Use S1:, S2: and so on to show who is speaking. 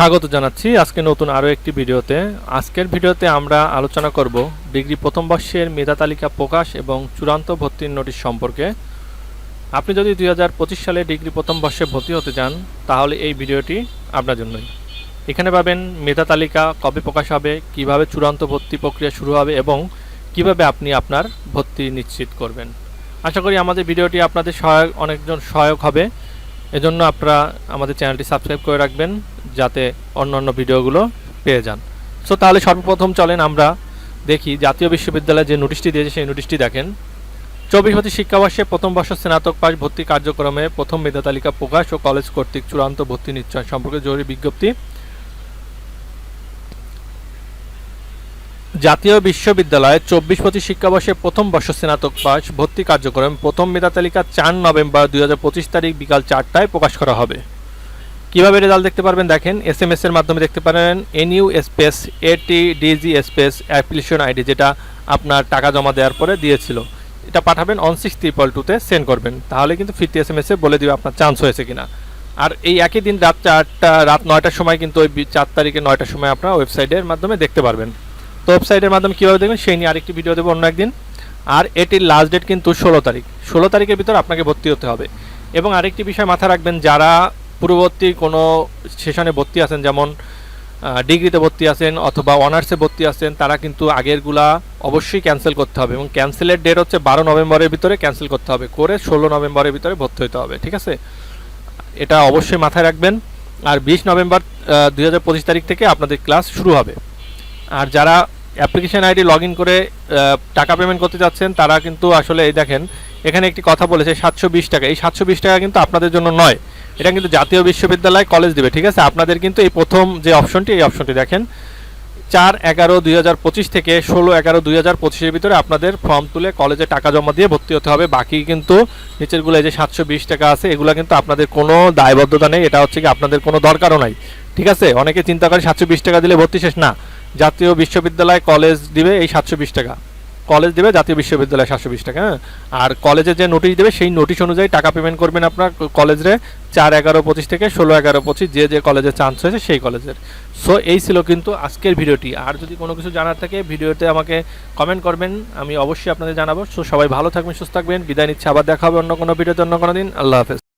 S1: স্বাগত জানাচ্ছি আজকে নতুন আরও একটি ভিডিওতে। আজকের ভিডিওতে আমরা আলোচনা করব ডিগ্রি প্রথম বর্ষের মেধা তালিকা প্রকাশ এবং চূড়ান্ত ভর্তির নোটিশ সম্পর্কে। আপনি যদি দু হাজার পঁচিশ সালে ডিগ্রি প্রথম বর্ষে ভর্তি হতে চান, তাহলে এই ভিডিওটি আপনার জন্যই। এখানে পাবেন মেধা তালিকা, কবে প্রকাশ হবে, কীভাবে চূড়ান্ত ভর্তি প্রক্রিয়া শুরু হবে এবং কীভাবে আপনি আপনার ভর্তি নিশ্চিত করবেন। আশা করি আমাদের ভিডিওটি আপনাদের সহায়ক, অনেকজন সহায়ক হবে। এজন্য আপনারা আমাদের চ্যানেলটি সাবস্ক্রাইব করে রাখবেন। যাতে অন্য অন্য ভিডিওগুলো পেয়ে যান। সো তাহলে সর্বপ্রথম চলেন আমরা দেখি জাতীয় বিশ্ববিদ্যালয়ে যে নোটিশটি দিয়েছে, সেই নোটিশটি দেখেন। চব্বিশ পঁচিশ শিক্ষাবর্ষে প্রথম বর্ষ স্নাতক পাস ভর্তি কার্যক্রমে প্রথম মেধা তালিকা প্রকাশ ও কলেজ কর্তৃক চূড়ান্ত ভর্তি নিশ্চয় সম্পর্কে জরুরি বিজ্ঞপ্তি। জাতীয় বিশ্ববিদ্যালয়ে চব্বিশ পঁচিশ শিক্ষাবর্ষে প্রথম বর্ষ স্নাতক পাস ভর্তি কার্যক্রম প্রথম মেধা তালিকা চার নভেম্বর দুই হাজার পঁচিশ তারিখ বিকাল চারটায় প্রকাশ করা হবে। কীভাবে রেজাল্ট দেখতে পারবেন দেখেন এস এম এস এর মাধ্যমে দেখতে পারেন, এনইউ স্পেস, এটি ডিজি স্পেস অ্যাপ্লিকেশন আইডি যেটা আপনার টাকা জমা দেওয়ার পরে দিয়েছিল। এটা পাঠাবেন অন সিক্স ট্রিপল টুতে সেন্ড করবেন। তাহলে কিন্তু ফিরতি এস এম এসে বলে দিবে আপনার চান্স হয়েছে কিনা। আর এই একই দিন রাত চারটা, রাত নয়টার সময় কিন্তু ওই চার তারিখে নয়টার সময় আপনার ওয়েবসাইটের মাধ্যমে দেখতে পারবেন। তো ওয়েবসাইটের মাধ্যমে কীভাবে দেখবেন, সেই নিয়ে আরেকটি ভিডিও দেবো অন্য একদিন। আর এটির লাস্ট ডেট কিন্তু ষোলো তারিখ। ষোলো তারিখের ভিতর আপনাকে ভর্তি হতে হবে। এবং আরেকটি বিষয় মাথায় রাখবেন, যারা পূর্ববর্তী কোনো সেশনে ভর্তি আছেন, যেমন ডিগ্রিতে ভর্তি আছেন অথবা অনার্সে ভর্তি আছেন, তারা কিন্তু আগেরগুলা অবশ্যই ক্যান্সেল করতে হবে এবং ক্যান্সেলের ডেট হচ্ছে বারো নভেম্বরের ভিতরে ক্যান্সেল করতে হবে, করে ষোলো নভেম্বরের ভিতরে ভর্তি হতে হবে, ঠিক আছে? এটা অবশ্যই মাথায় রাখবেন। আর বিশ নভেম্বর দুই হাজার পঁচিশ তারিখ থেকে আপনাদের ক্লাস শুরু হবে। আর যারা অ্যাপ্লিকেশন আইডি লগ করে টাকা পেমেন্ট করতে যাচ্ছেন তারা কিন্তু আসলে এই দেখেন, এখানে একটি কথা বলেছে সাতশো বিশ টাকা। এই সাতশো বিশ টাকা কিন্তু আপনাদের জন্য নয়। এটা কিন্তু জাতীয় বিশ্ববিদ্যালয় কলেজ দেবে, ঠিক আছে? আপনাদের কিন্তু এই প্রথম যে অপশনটি এই অপশনটি দেখেন। চার এগারো দুই থেকে ষোলো এগারো দুই হাজার পঁচিশের ভিতরে আপনাদের ফর্ম তুলে কলেজে টাকা জমা দিয়ে ভর্তি হতে হবে। বাকি কিন্তু নিচেরগুলো এই যে সাতশো বিশ টাকা আছে, এগুলো কিন্তু আপনাদের কোনো দায়বদ্ধতা নেই। এটা হচ্ছে কি, আপনাদের কোনো দরকারও নাই। ঠিক আছে? অনেকে চিন্তা করে সাতশো বিশ টাকা দিলে ভর্তি শেষ না। জাতীয় বিশ্ববিদ্যালয় কলেজ দিবে এই সাতশো বিশ টাকা। কলেজ দেবে, জাতীয় বিশ্ববিদ্যালয় সাতশো বিশ টাকা হ্যাঁ? আর কলেজে যে নোটিশ দেবে, সেই নোটিশ অনুযায়ী টাকা পেমেন্ট করবেন আপনার কলেজে চার, এগারো, পঁচিশ থেকে ষোলো, এগারো, পঁচিশ, যে যে কলেজে চান্স হয়েছে সেই কলেজের। সো এই ছিল কিন্তু আজকের ভিডিওটি। আর যদি কোনো কিছু জানার থাকে, ভিডিওতে আমাকে কমেন্ট করবেন, আমি অবশ্যই আপনাদের জানাব। সো সবাই ভালো থাকবেন, সুস্থ থাকবেন। বিদায় নিচ্ছে, আবার দেখা হবে অন্য কোনো ভিডিওতে অন্য কোনো দিন। আল্লাহ হাফেজ।